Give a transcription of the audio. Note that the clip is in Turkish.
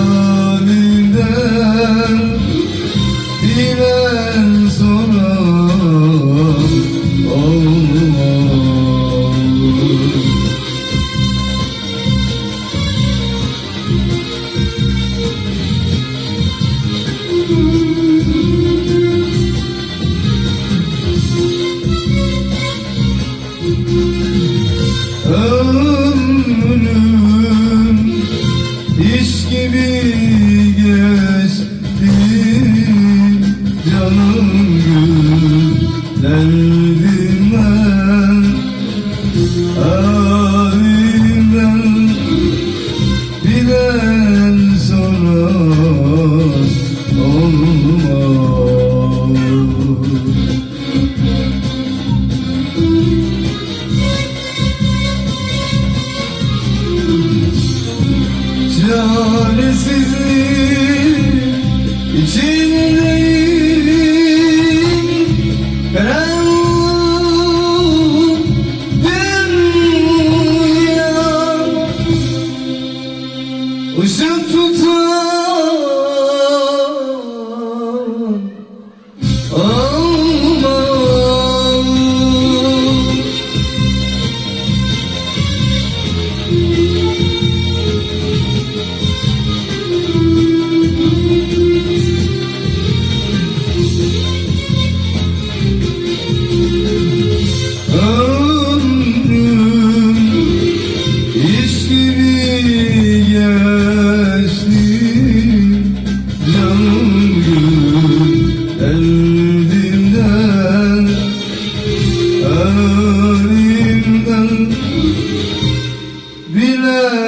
Halimden bilen soran olmaz Çaresizlik içindeyim bile